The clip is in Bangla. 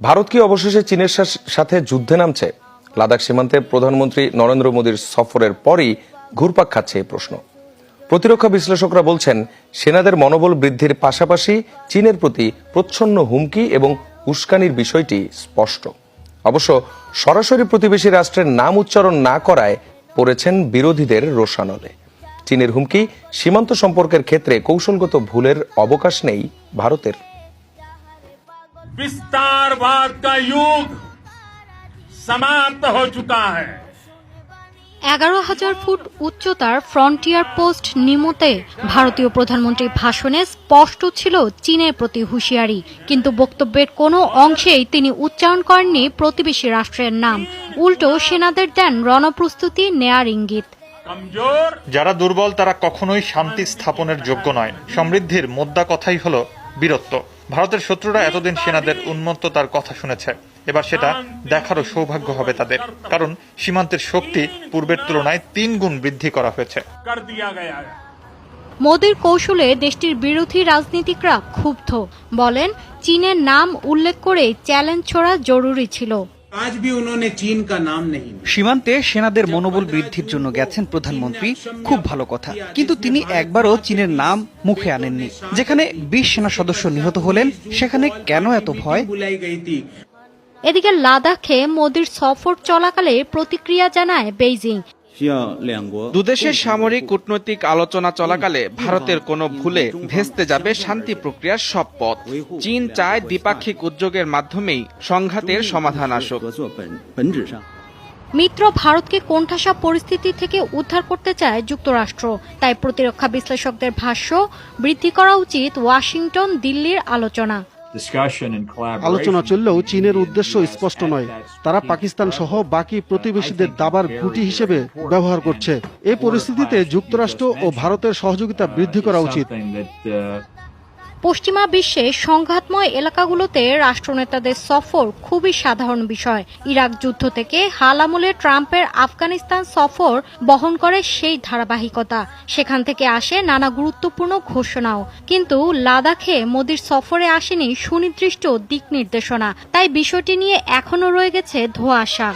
ভারত কি অবশেষে চীনের সাথে যুদ্ধে নামছে? লাদাখ সীমান্তে প্রধানমন্ত্রী নরেন্দ্র মোদীর সফরের পরই ঘুরপাক খাচ্ছে এই প্রশ্ন। প্রতিরক্ষা বিশ্লেষকরা বলছেন, সেনাদের মনোবল বৃদ্ধির পাশাপাশি চীনের প্রতি প্রচ্ছন্ন হুমকি এবং উস্কানির বিষয়টি স্পষ্ট। অবশ্য সরাসরি প্রতিবেশী রাষ্ট্রের নাম উচ্চারণ না করায় পড়েছেন বিরোধীদের রোষানলে। চীনের হুমকি সীমান্ত সম্পর্কের ক্ষেত্রে কৌশলগত ভুলের অবকাশ নেই ভারতের। विस्तारवाद का युग समाप्त हो चुका है এগারো হাজার ফুট উচ্চতার ফ্রন্টিয়ার পোস্ট নিমতে ভারতীয় প্রধানমন্ত্রীর ভাষণে স্পষ্ট ছিল চীনের প্রতি হুঁশিয়ারি কিন্তু বক্তব্যের কোনো অংশেই তিনি উচ্চারণ করেননি প্রতিবেশী রাষ্ট্রের নাম উল্টো সেনাদের দেন রণপ্রস্তুতি নেয়ার ইঙ্গিত कमजोर যারা দুর্বল তারা কখনোই শান্তি স্থাপনের যোগ্য নয় সমৃদ্ধির মোদ্দা কথাই হলো বীরত্ব ভারতের শত্রুরা এতদিন সেনাদের উন্মত্ততার কথা শুনেছে। এবার সেটা দেখারও সৌভাগ্য হবে তাদের। কারণ সীমান্তের শক্তি পূর্বের তুলনায় তিন গুণ বৃদ্ধি করা হয়েছে। মোদির কৌশলে দেশটির বিরোধী রাজনীতিকরা ক্ষুব্ধ। বলেন চীনের নাম উল্লেখ করে চ্যালেঞ্জ ছোড়া জরুরি ছিল। সীমান্তে সেনাদের মনোবল বৃদ্ধির জন্য গেছেন প্রধানমন্ত্রী। খুব ভালো কথা। কিন্তু তিনি একবারও চীনের নাম মুখে আনেননি। যেখানে বিশ সেনা সদস্য নিহত হলেন সেখানে কেন এত ভয়? এদিকে লাদাখে মোদির সফর চলাকালে প্রতিক্রিয়া জানায় বেইজিং। দুদেশের সামরিক কূটনৈতিক আলোচনা চলাকালে ভারতের কোনো ভুলে ভেস্তে যাবে শান্তি প্রক্রিয়ার সব পথ। চীন চায় দ্বিপাক্ষিক উদ্যোগের মাধ্যমেই সংঘাতের সমাধান আসুক। মিত্র ভারতকে কোণঠাসা পরিস্থিতি থেকে উদ্ধার করতে চায় যুক্তরাষ্ট্র। তাই প্রতিরক্ষা বিশ্লেষকদের ভাষ্য বৃদ্ধি করা উচিত ওয়াশিংটন দিল্লির আলোচনা। আলোচনা চললেও চীনের উদ্দেশ্য স্পষ্ট নয়। তারা পাকিস্তান সহ বাকি প্রতিবেশীদের দাবার গুটি হিসেবে ব্যবহার করছে। এ পরিস্থিতিতে যুক্তরাষ্ট্র ও ভারতের সহযোগিতা বৃদ্ধি করা উচিত। পশ্চিমা বিশ্বে সংঘাতময় এলাকাগুলোতে রাষ্ট্রনেতাদের সফর খুবই সাধারণ বিষয়। ইরাক যুদ্ধ থেকে হাল আমলে ট্রাম্পের আফগানিস্তান সফর বহন করে সেই ধারাবাহিকতা। সেখান থেকে আসে নানা গুরুত্বপূর্ণ ঘোষণাও। কিন্তু লাদাখে মোদির সফরে আসেনি সুনির্দিষ্ট দিক নির্দেশনা। তাই বিষয়টি নিয়ে এখনও রয়ে গেছে ধোঁয়াশা।